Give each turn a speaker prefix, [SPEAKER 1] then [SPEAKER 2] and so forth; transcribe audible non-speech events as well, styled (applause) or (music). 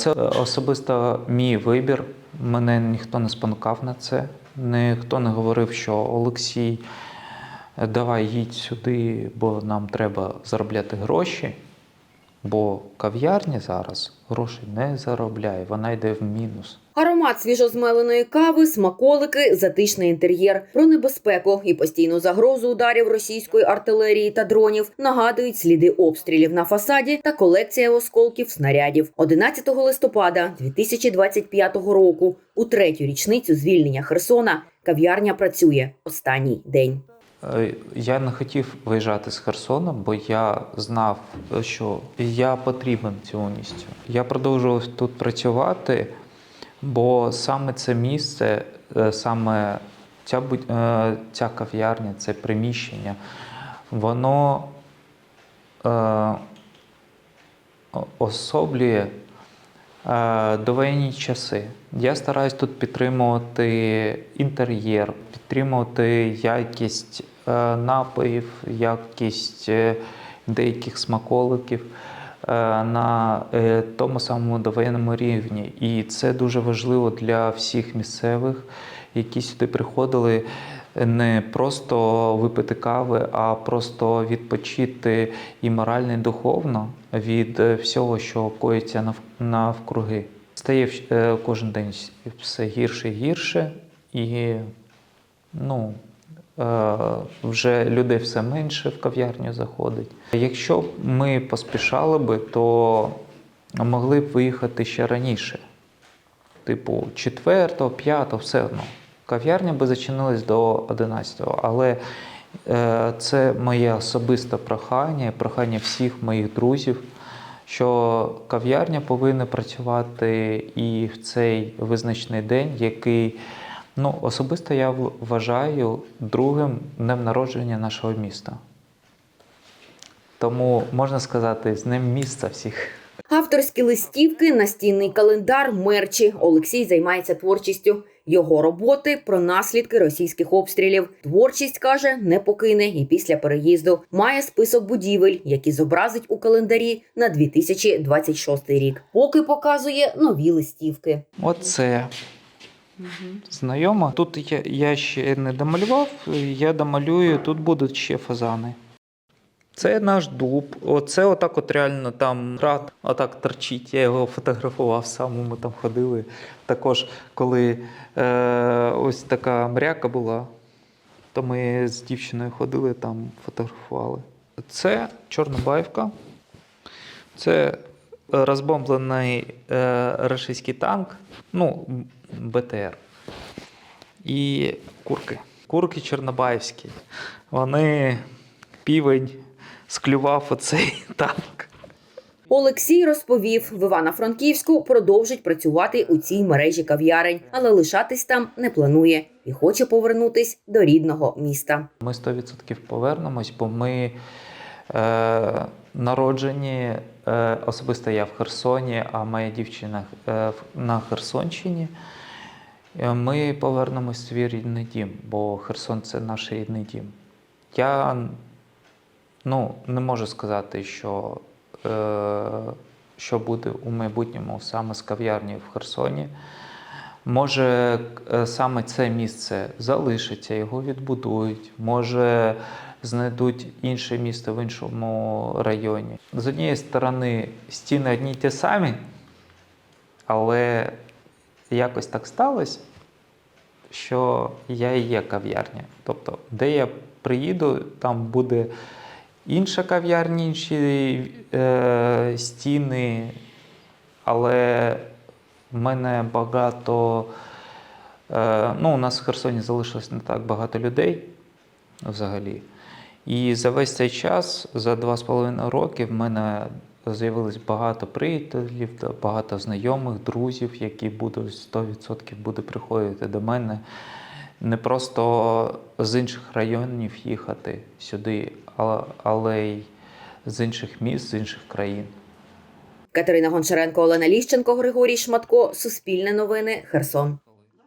[SPEAKER 1] Це особисто мій вибір. Мене ніхто не спонукав на це. Ніхто не говорив, що Олексій, давай їдь сюди, бо нам треба заробляти гроші. Бо кав'ярня зараз грошей не заробляє, вона йде в мінус.
[SPEAKER 2] Аромат свіжозмеленої кави, смаколики, затишний інтер'єр. Про небезпеку і постійну загрозу ударів російської артилерії та дронів нагадують сліди обстрілів на фасаді та колекція осколків снарядів. 11 листопада 2025 року, у третю річницю звільнення Херсона, кав'ярня працює останній день.
[SPEAKER 1] Е, Я не хотів виїжджати з Херсона, бо я знав, що я потрібен цьому місцю. Я продовжував тут працювати, бо саме це місце, е, саме ця, е, ця кав'ярня, це приміщення, воно е, особлює е, довоєнні часи. Я стараюсь тут підтримувати інтер'єр, підтримувати якість е, напоїв, якість е, деяких смаколиків на е, тому самому довоєнному рівні. І це дуже важливо для всіх місцевих, які сюди приходили не просто випити кави, а просто відпочити і морально, і духовно від е, всього, що коїться навкруги. Стає е, кожен день все гірше і гірше, і ну, е, вже людей все менше в кав'ярню заходить. Якщо б ми поспішали би, то могли б виїхати ще раніше. Типу, 4, 5, все одно. Кав'ярня би зачинилась до 11, але е, це моє особисте прохання, прохання всіх моїх друзів, що кав'ярня повинна працювати і в цей визначний день, який ну, особисто я вважаю другим днем народження нашого міста. Тому можна сказати, з ним міста всіх.
[SPEAKER 2] Авторські листівки, настінний календар, мерчі. Олексій займається творчістю. Його роботи про наслідки російських обстрілів. Творчість каже, не покине і після переїзду. Має список будівель, які зобразить у календарі на 2026 рік. Поки показує нові листівки.
[SPEAKER 1] Оце знайомо. Тут я, я ще не домалював, я домалюю, тут будуть ще фазани. Це наш дуб. Оце отак от реально там град отак торчить. Я його фотографував сам, ми там ходили. Також, коли е, ось така мряка була, то ми з дівчиною ходили там, фотографували. Це Чорнобаївка. Це розбомблений е, російський танк, ну, БТР. І курки. Курки чорнобаївські. Вони півень склював оцей (laughs) танк.
[SPEAKER 2] Олексій розповів, в Івано-Франківську продовжить працювати у цій мережі кав'ярень, але лишатись там не планує і хоче повернутись до рідного міста.
[SPEAKER 1] Ми 100% повернемось, бо ми е, народжені, особисто я в Херсоні, а моя дівчина е, на Херсонщині. Е, Ми повернемось в свій рідний дім, бо Херсон це наш рідний дім. Я ну, не можу сказати, що, е, що буде у майбутньому саме з кав'ярні в Херсоні. Може, е, саме це місце залишиться, його відбудують, може знайдуть інше місце в іншому районі. З однієї сторони, стіни одні ті самі, але якось так сталося, що я і є кав'ярня. Тобто, де я приїду, там буде інша кав'ярня, інші е, стіни, але в мене багато. Е, ну, у нас в Херсоні залишилось не так багато людей взагалі. І за весь цей час, за два з половиною роки, в мене з'явилось багато приятелів, багато знайомих, друзів, які будуть 100% будуть приходити до мене. Не просто з інших районів їхати сюди, але й з інших міст, з інших країн.
[SPEAKER 2] Катерина Гончаренко, Олена Ліщенко, Григорій Шматко. Суспільне новини. Херсон.